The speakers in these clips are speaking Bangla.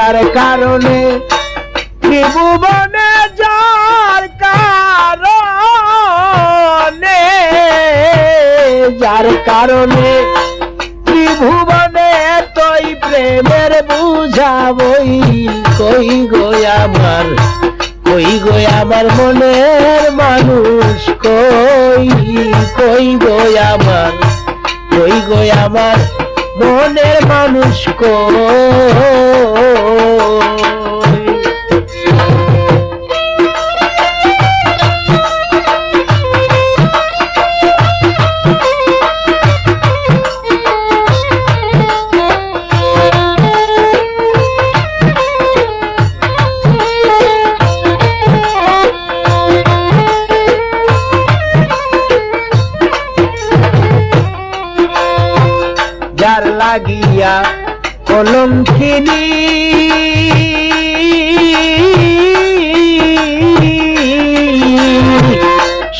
তার কারণে ত্রিভুবনে যার কারণে যার কারণে ত্রিভুবনে তৈ প্রেমের বুঝাবই কই গো আমার, কই গো আমার মনের মানুষ, কই কই গো আমার, কই গো আমার মনের মানুষ, কই যার লাগিয়া কলঙ্কিনী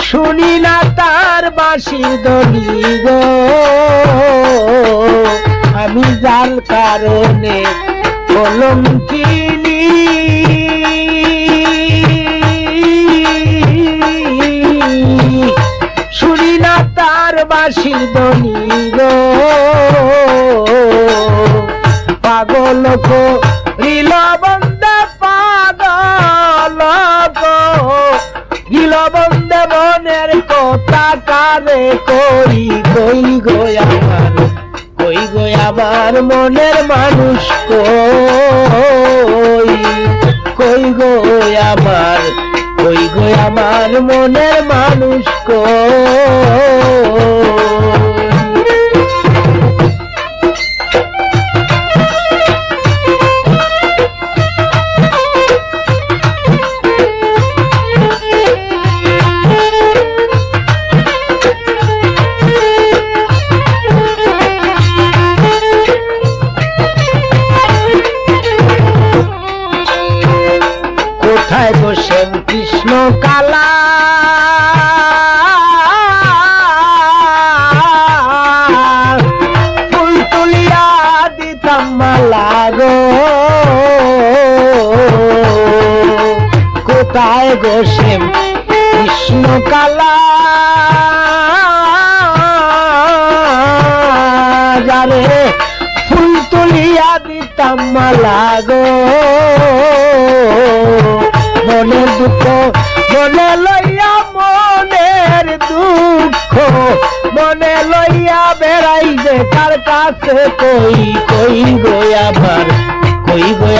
শুনি না তার বাসি দলি গো। আমি যার কারণে কলঙ্কিনী দলি গো। পাগল গো রিল পাগল গো। রিল মনের কথা কারে কই কই গো আমার? কই গো আমার মনের মানুষ কই? কই গো আমার? কই গো আমার মনের মানুষ কই? কোথায় বসেন কৃষ্ণ কালা। ফুল তুলিয়া দিতাম মালা গো। কোথায় বসেন কৃষ্ণ কালা? যারে ফুল তুলিয়া দিতাম মালা মনের দুঃখ, মনে লইয়া মনের দুঃখ, মনে লইয়া বেড়াই যে কার কাছে কই কই গোয়া ভার কই গো